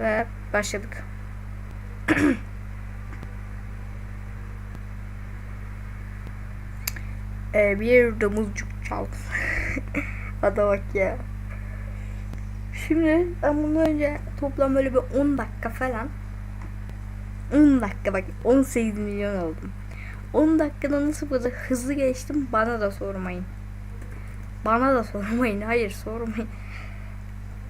Ve başladık. ee, bir domuzcuk çaldı. Hadi bak ya. Şimdi ben bundan önce toplam böyle bir 10 dakika falan 10 dakika bak 18 milyon oldum. 10 dakikada nasıl kadar hızlı geçtim bana da sormayın. Bana da sormayın. Hayır sormayın.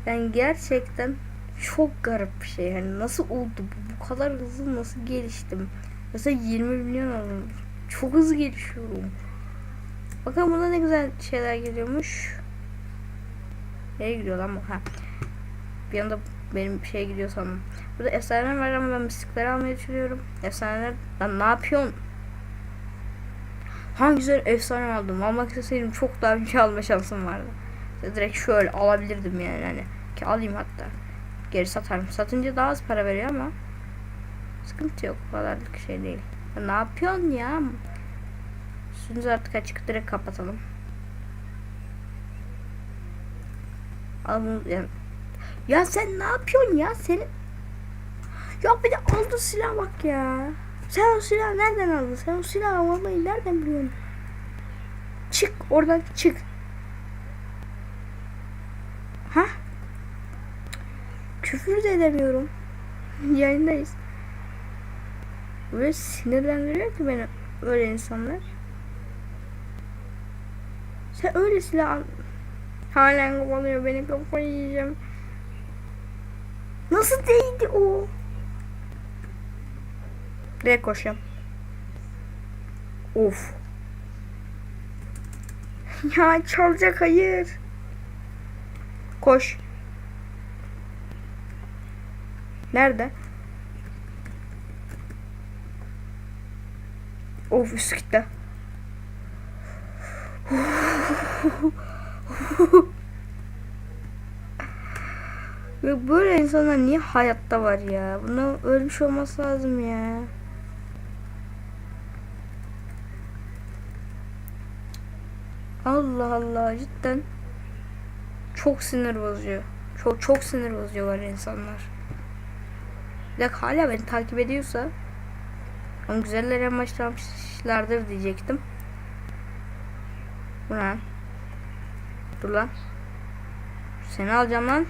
Yani gerçekten çok garip bir şey. Yani nasıl oldu bu? Bu kadar hızlı nasıl geliştim? Mesela 20 milyon oldum. Çok hızlı gelişiyorum. Bakın buna ne güzel şeyler geliyormuş. Nereye gidiyor lan bu? Ha. Bir anda benim şey gidiyor sandım. Burada efsaneler var ama ben mistikleri almaya çalışıyorum. Efsaneler lan ne yapıyorsun? Hangi güzel efsane aldım. Almak isteseydim çok daha şey alma şansım vardı. Direkt şöyle alabilirdim yani hani. Ki alayım hatta. Geri satarım. Satınca daha az para veriyor ama sıkıntı yok. O kadarlık şey değil. Ya ne yapıyorsun ya? Üstünüzü artık açık direkt kapatalım. Al bunu yani. Ya sen ne yapıyorsun ya? Senin Ya bir de aldı silah bak ya. Sen o silahı nereden aldın? Sen o silahı almayı nereden biliyorsun? Çık oradan çık. Ha? Küfür de edemiyorum. Yayındayız. Böyle sinirlendiriyor ki beni öyle insanlar. Sen öyle silah al. Halen kovalıyor beni kafayı yiyeceğim. Nasıl değdi o? Buraya koşuyorum. Of. Ya çalacak hayır. Koş. Nerede? Of üst kitle. Ve böyle insanlar niye hayatta var ya? Buna ölmüş olması lazım ya. Allah Allah cidden çok sinir bozucu. Çok çok sinir bozuyorlar insanlar. Bir dakika hala beni takip ediyorsa ama güzeller amaçlamışlardır diyecektim. Bu ne? Dur lan. Seni alacağım lan.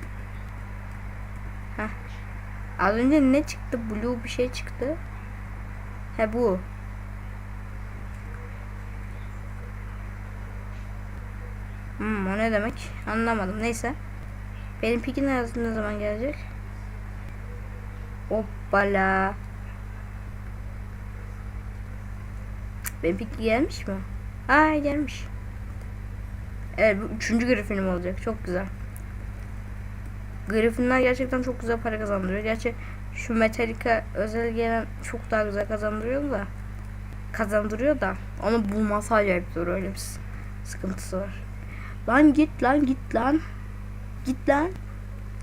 Heh. Az önce ne çıktı? Blue bir şey çıktı. He bu. Hmm, o ne demek? Anlamadım. Neyse. Benim pikin ne zaman gelecek? Hoppala. Piki gelmiş mi? Ha gelmiş. Evet bu üçüncü Griffin'im olacak. Çok güzel. Griffin'ler gerçekten çok güzel para kazandırıyor. Gerçi şu Metallica özel gelen çok daha güzel kazandırıyor da kazandırıyor da onu bulması acayip zor öyle bir sıkıntısı var. Lan git lan git lan. Git lan.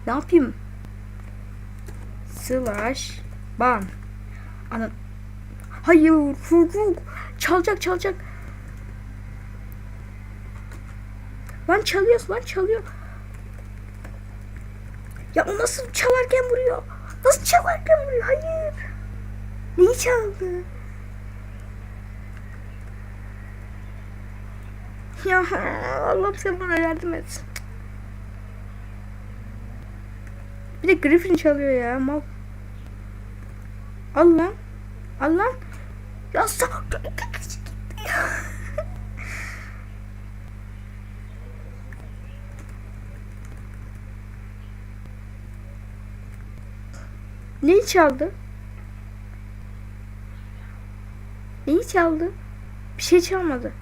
Ne yapayım? Slash ban. Ana Hayır, çocuk. Çalacak, çalacak. Lan çalıyor, lan çalıyor. Ya o nasıl çalarken vuruyor? Nasıl çalarken vuruyor? Hayır. Neyi çaldı? Ya Allah'ım sen bana yardım et. Bir de Griffin çalıyor ya. Mal. Al lan. Al lan. Ya sen... Neyi çaldı? Neyi çaldı? Bir şey çalmadı.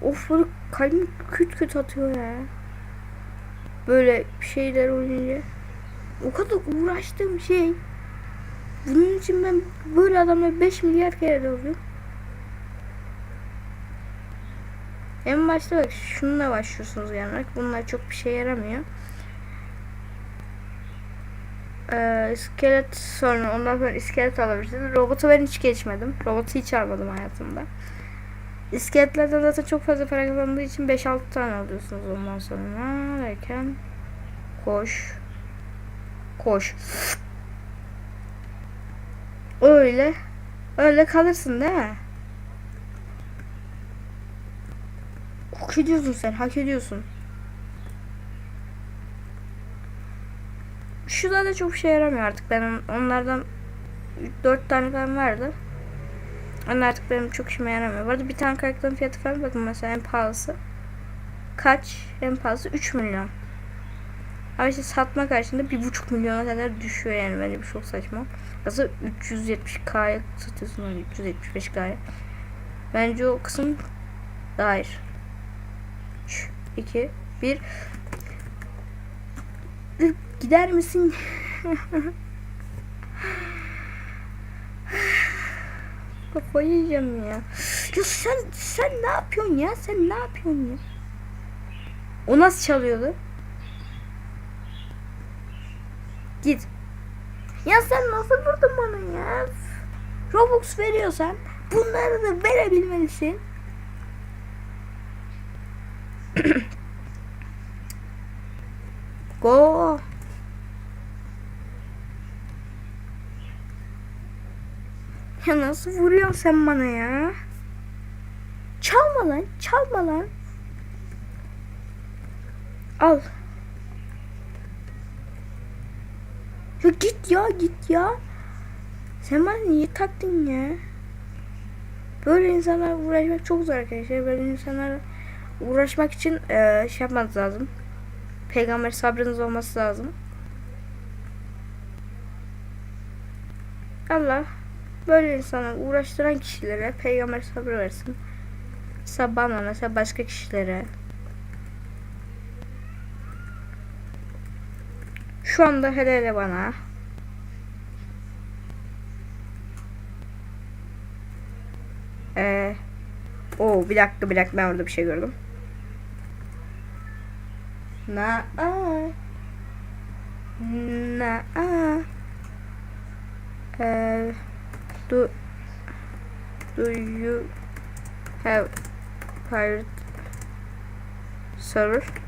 Of böyle kalbim küt küt atıyor ya. Böyle şeyler oynayınca. O kadar uğraştığım şey. Bunun için ben böyle adamla 5 milyar kere dövdüm. En başta bak şununla başlıyorsunuz yani. Bunlar çok bir şey yaramıyor. Ee, iskelet sonra ondan sonra iskelet alabilirsiniz. Robotu ben hiç geçmedim. Robotu hiç almadım hayatımda. İskeletlerden zaten çok fazla para kazandığı için 5-6 tane alıyorsunuz ondan sonra derken koş koş. Öyle. Öyle kalırsın değil mi? Hak ediyorsun sen. Hak ediyorsun. Şu da çok şey yaramıyor artık. Ben on- onlardan 4 tane falan vardı. Onlar artık benim çok işime yaramıyor. Bu arada bir tane karakterin fiyatı falan bakın mesela en pahalısı. Kaç? En pahalısı 3 milyon. Ama işte satma karşında 1,5 milyona kadar düşüyor yani bence bir çok saçma. Aslında 370k'ya satıyorsun onu 375k'ya. Bence o kısım hayır. 3, 2, 1 Dur, Gider misin? Kafayı yiyeceğim ya. Ya sen sen ne yapıyorsun ya? Sen ne yapıyorsun ya? O nasıl çalıyordu? Git. Ya sen nasıl vurdun bana ya? Robux veriyorsan bunları da verebilmelisin. Go. Ya nasıl vuruyorsun sen bana ya? Çalma lan, çalma lan. Al. Ya git ya, git ya. Sen bana niye taktın ya? Böyle insanlarla uğraşmak çok zor arkadaşlar. Böyle insanlarla uğraşmak için eee şey yapmanız lazım. Peygamber sabrınız olması lazım. Allah böyle insanı uğraştıran kişilere peygamber sabrı versin. Bana mesela başka kişilere. Şu anda hele hele bana. Ee, o bir dakika bir dakika ben orada bir şey gördüm. Na a na a uh, do do you have pirate server?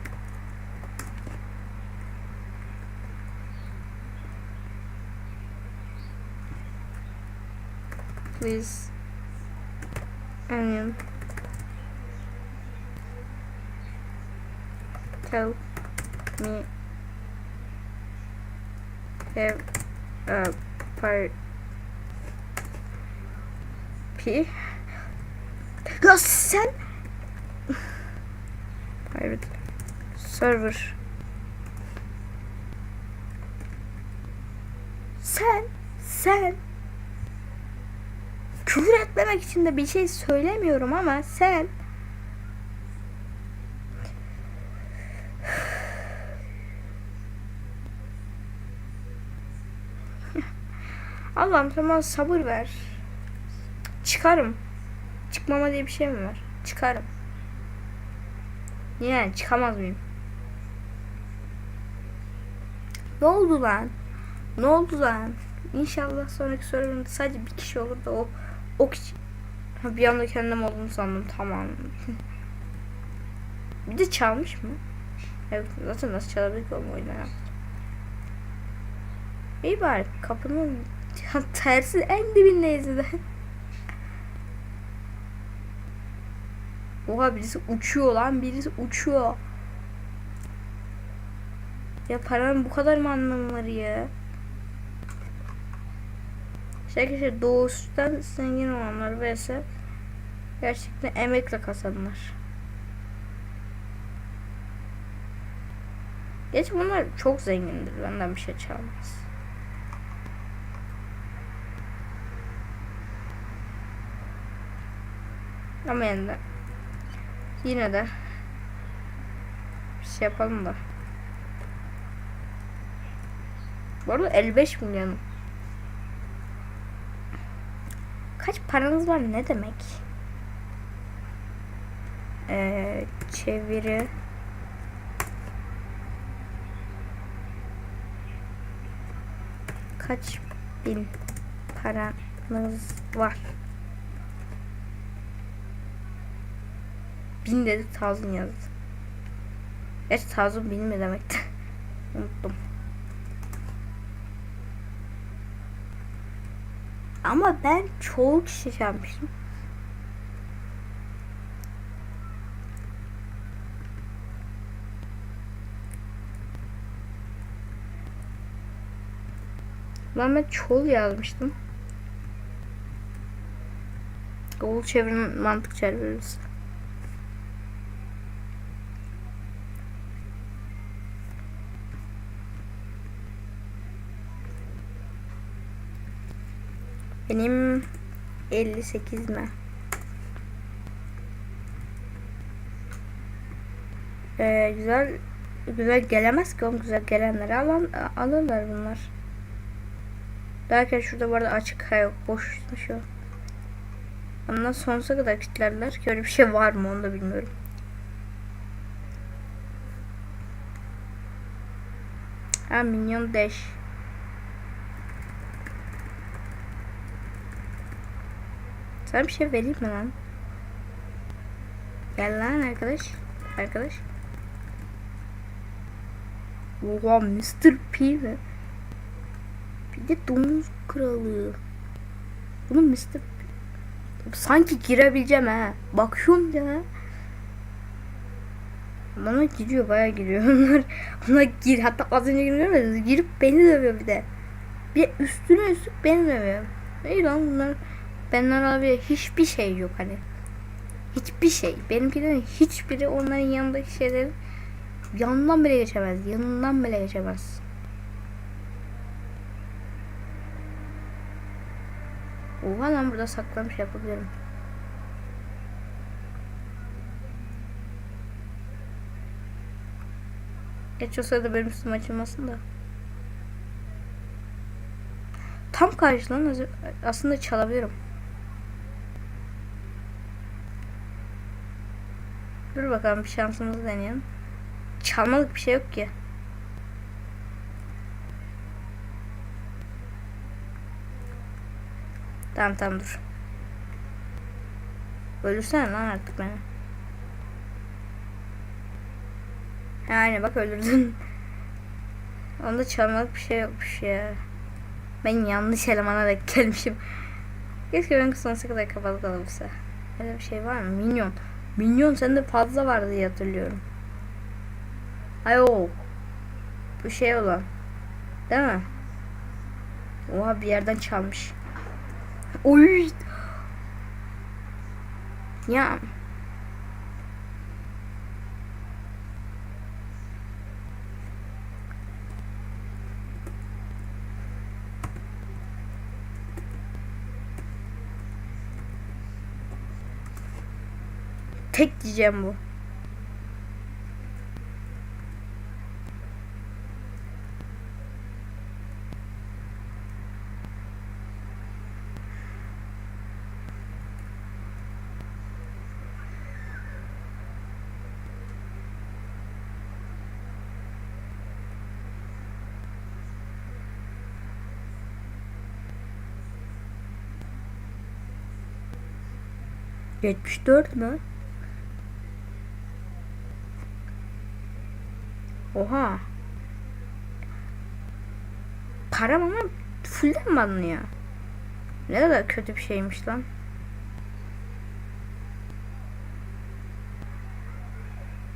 Please. Onion tell me have uh, a part P? Ya sen Pirate Server. Sen Sen Küfür etmemek için de bir şey söylemiyorum ama sen Allah'ım bana sabır ver. Çıkarım. Çıkmama diye bir şey mi var? Çıkarım. Yani çıkamaz mıyım? Ne oldu lan? Ne oldu lan? İnşallah sonraki sorumda sadece bir kişi olur da o o kişi. Ha, bir anda kendim olduğunu sandım tamam. bir de çalmış mı? Evet zaten nasıl çalabilir ki o oyunu. İyi bari kapının tersi en dibindeyiz de. Oha birisi uçuyor lan birisi uçuyor. Ya paranın bu kadar mı anlamı var ya? İşte arkadaşlar doğuştan zengin olanlar vs gerçekten emekle kazanlar. Geç bunlar çok zengindir. Benden bir şey çalmaz. Ama yine de yine de bir şey yapalım da. Bu arada 55 milyon. Kaç paranız var ne demek? Ee, çeviri kaç bin paranız var? Bin dedi tazın yazdı. Gerçi tazın bin mi demekti? Unuttum. Ama ben çoğu kişi çalmıştım. Ben ben çoğul yazmıştım. Google çevirin mantık çeviririz. Benim 58 mi? Ee, güzel güzel gelemez ki oğlum güzel gelenleri alan alırlar bunlar. Derken şurada bu arada açık ha yok boşmuş o. Ondan sonsuza kadar kilitlerler ki öyle bir şey var mı onu da bilmiyorum. Ha minyon dash. Sana bir şey vereyim mi lan? Gel lan arkadaş. Arkadaş. Oha Mr. P mi? Bir de domuz kralı. Bunu Mr. P. Sanki girebileceğim ha. Bakıyorum ya. Bana giriyor bayağı giriyor onlar. Ona gir hatta az önce girmediniz. Girip beni dövüyor bir de. Bir üstüne üstlük beni dövüyor. İyi lan bunlar. Benden abi hiçbir şey yok hani. Hiçbir şey. Benimkilerin hiçbiri onların yanındaki şeylerin yanından bile geçemez. Yanından bile geçemez. Oha lan burada saklamış yapabilirim. Geç o sırada benim üstüm açılmasın da. Tam karşılan aslında çalabilirim. Dur bakalım bir şansımızı deneyelim. Çalmalık bir şey yok ki. Tamam tamam dur. Öldürsene lan artık beni. Aynen bak öldürdün. Onda çalmalık bir şey yokmuş ya. Ben yanlış elemana da gelmişim. Keşke ben sonsuza kadar kapalı kalabilse. Öyle bir şey var mı? Minyon. Minyon sende fazla vardı diye hatırlıyorum. Ay o. Bu şey olan. Değil mi? Oha bir yerden çalmış. Oy. Ya. Tek diyeceğim bu. Yetmiş? Oha. Param ama fullden mi alınıyor? Ne kadar kötü bir şeymiş lan.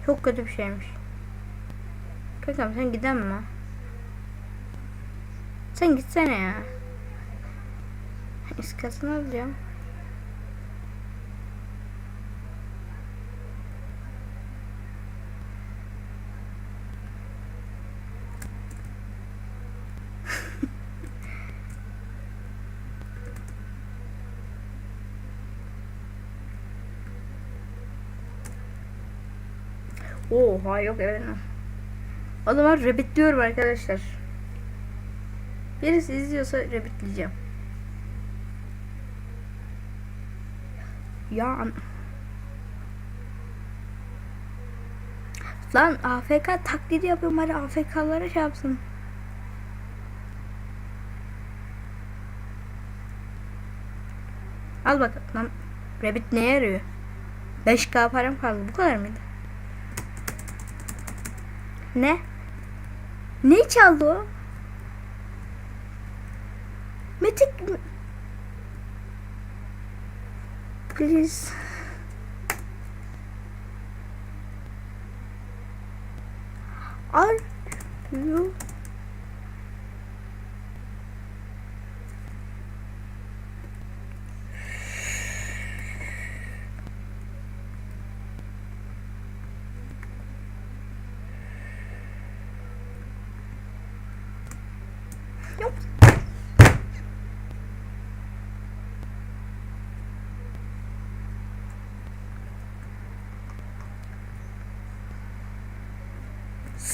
Çok kötü bir şeymiş. Kankam sen giden mi? Sen gitsene ya. İskasını alacağım. Oha yok evet. O zaman rabbitliyorum arkadaşlar. Birisi izliyorsa rabbitleyeceğim. Ya Lan AFK taklidi yapıyorum hadi AFK'lara şey yapsın. Al bak lan Rabbit neye yarıyor? 5k param kaldı bu kadar mıydı? Ne? Ne çaldı o? Metik Please. Are you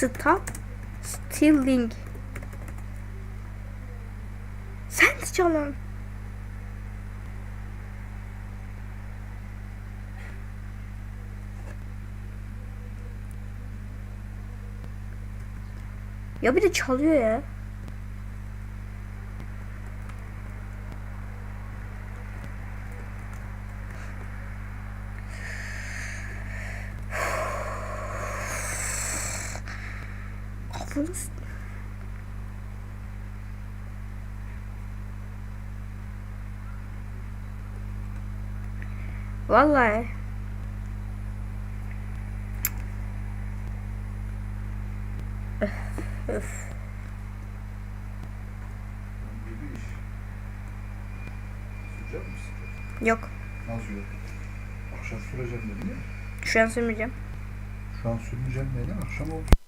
Stop stealing. Sen de çalın. Ya bir de çalıyor ya. S- Vallahi. Öf? Yok. Nasıl yok? Akşam süreceğim dedi ya. Şu an sürmeyeceğim. Şu an sürmeyeceğim dedi. Akşam oldu.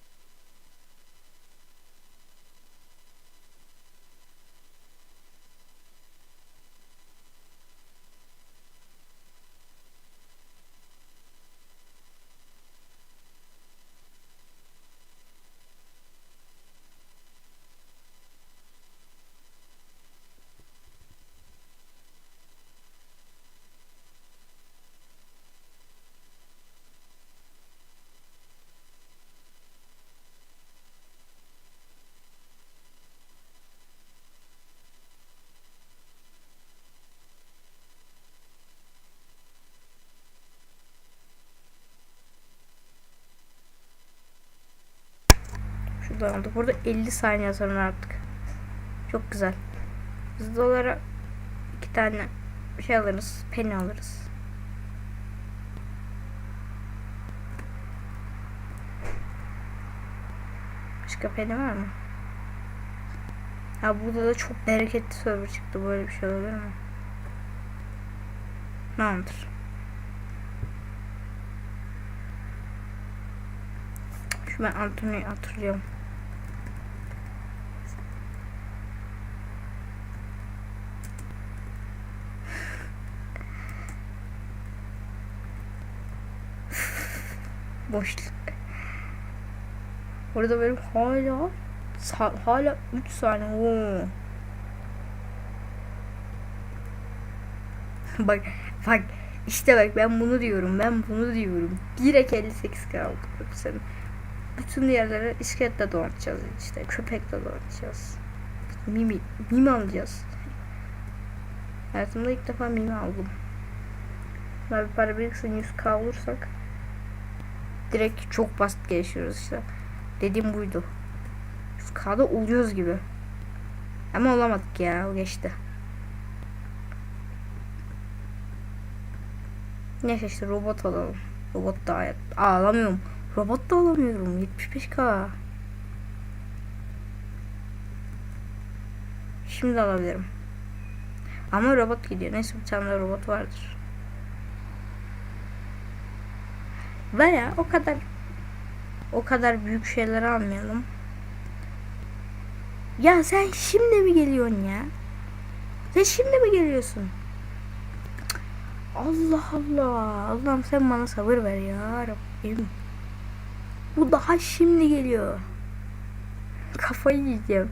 Aldık. Burada 50 saniye sonra artık. Çok güzel. Hızlı olarak iki tane şey alırız. Penny alırız. Başka penny var mı? Ha burada da çok bereketli server çıktı. Böyle bir şey olabilir mi? Tamamdır. Şu ben Anthony'yi hatırlıyorum. Boşluk. Burada benim hala hala 3 saniye. Oo. bak bak işte bak ben bunu diyorum ben bunu diyorum. Direkt 58 kaldı. Sen bütün yerlere iskeletle donatacağız işte. Köpekle donatacağız. Mimi, mimi alacağız. Hayatımda ilk defa mimi aldım. Bir para biriksin 100k olursak direkt çok basit gelişiyoruz işte. Dediğim buydu. 100k'da oluyoruz gibi. Ama olamadık ya o geçti. Neyse işte robot alalım. Robot da Aa, alamıyorum. Robot da alamıyorum. 75k. Şimdi alabilirim. Ama robot gidiyor. Neyse bir tane robot vardır. Veya o kadar o kadar büyük şeyler almayalım. Ya sen şimdi mi geliyorsun ya? Sen şimdi mi geliyorsun? Allah Allah. Allah'ım sen bana sabır ver ya Rabbim. Bu daha şimdi geliyor. Kafayı yiyeceğim.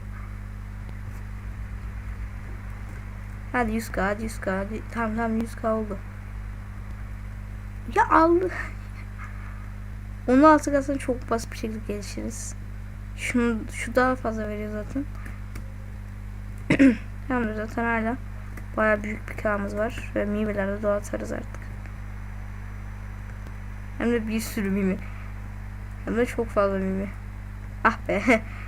Hadi 100k hadi 100k hadi. Tamam tamam 100k oldu. Ya aldı. 16 kasını çok basit bir şekilde gelişiriz. Şunu, şu daha fazla veriyor zaten. Tamam zaten hala baya büyük bir kağımız var. Ve mimelerde dağıtarız artık. Hem de bir sürü mimi. Hem de çok fazla mimi. Ah be.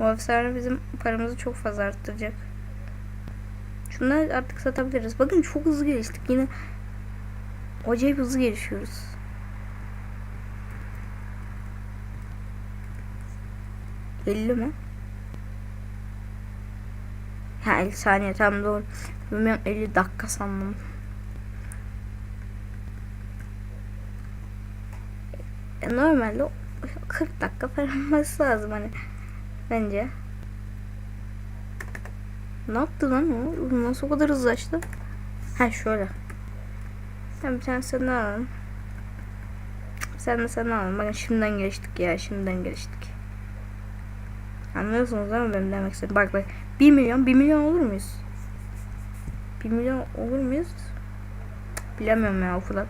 O efsane bizim paramızı çok fazla arttıracak. Şunları artık satabiliriz. Bakın çok hızlı geliştik. Yine acayip hızlı gelişiyoruz. Elli mi? Ha 50 saniye tam doğru. Bilmiyorum 50 dakika sandım. E, normalde 40 dakika falan olması lazım hani. Bence. Ne yaptı lan o? Nasıl o kadar hızlı açtı? Ha şöyle. Tamam sen alalım. Sen de sen alalım. Bakın şimdiden geliştik ya. Şimdiden geliştik. Anlıyorsunuz mi benim demek istediğim? Bak bak. 1 milyon. 1 milyon olur muyuz? 1 milyon olur muyuz? Bilemiyorum ya o kadar.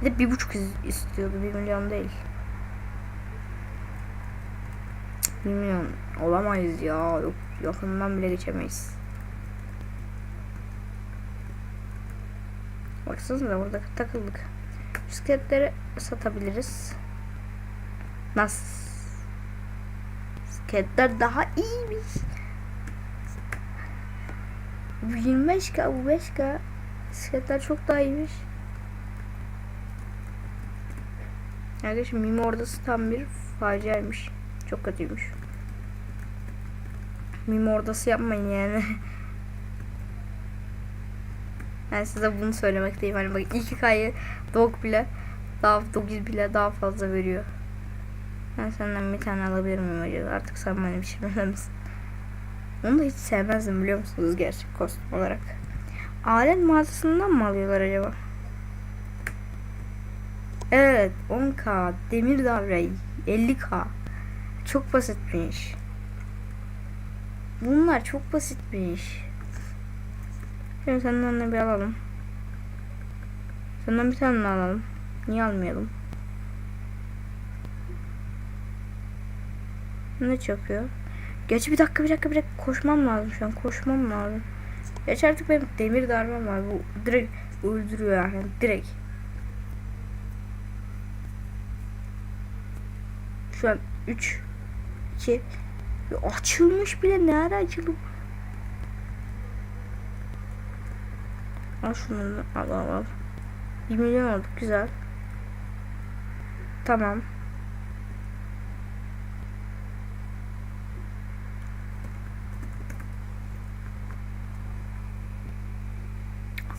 Bir de bir buçuk is- istiyordu. 1 milyon değil. Cık, 1 milyon olamayız ya. Yok, yakından bile geçemeyiz. Baksanıza burada takıldık. Bisikletleri satabiliriz. Nasıl? Bisikletler daha iyiymiş. Bu 25k bu 5k. Bisikletler çok daha iyiymiş. Arkadaşlar mimi ordası tam bir faciaymış. Çok kötüymüş. Mimi ordası yapmayın yani. Ben size bunu söylemekteyim. Hani bak 2K'yı dog bile daha 9 bile daha fazla veriyor. Ben senden bir tane alabilir miyim acaba? Artık sen benim işime misin? Onu da hiç sevmezdim biliyor musunuz gerçek kostüm olarak. Alet mağazasından mı alıyorlar acaba? Evet 10k demir davre 50k çok basitmiş. Bunlar çok basitmiş. Şimdi senden de bir alalım. Senden bir tane alalım. Niye almayalım? Ne çakıyor? Gerçi bir dakika bir dakika bir dakika koşmam lazım şu an koşmam lazım. Gerçi artık benim demir darbem var bu direkt öldürüyor yani direkt. Şu an 3 2 açılmış bile ne ara açıldı? Al şunu al al al. 1 milyon olduk güzel. Tamam.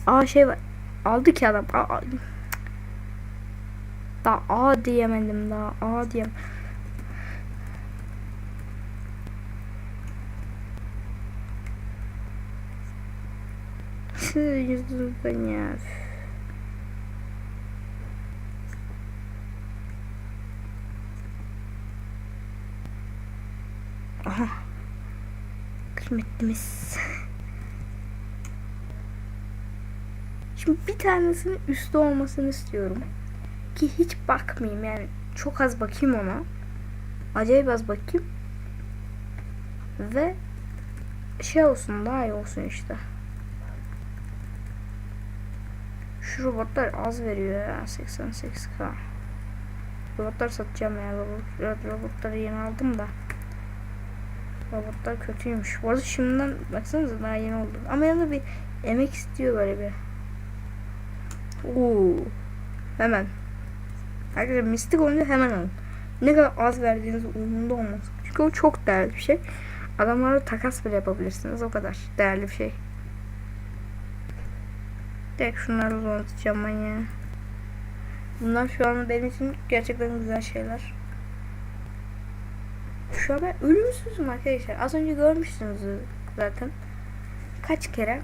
Aa şey var. Aldı ki adam. Aa, daha A diyemedim daha A diyem. Siz yüzünüzden ya. Aha. Şimdi bir tanesinin üstü olmasını istiyorum. Ki hiç bakmayayım yani. Çok az bakayım ona. Acayip az bakayım. Ve şey olsun daha iyi olsun işte. Şu robotlar az veriyor ya 88k. Robotlar satacağım ya robot, robotları yeni aldım da. Robotlar kötüymüş. Bu arada şimdiden baksanıza daha yeni oldu. Ama yanında bir emek istiyor böyle bir. Oo. Hemen. Arkadaşlar mistik olunca hemen alın. Ne kadar az verdiğiniz umurunda olmaz. Çünkü o çok değerli bir şey. Adamlara takas bile yapabilirsiniz. O kadar değerli bir şey. Direkt şunları donatacağım ben ya. Bunlar şu an benim için gerçekten güzel şeyler. Şu an ben ölümsüzüm arkadaşlar. Az önce görmüşsünüz zaten. Kaç kere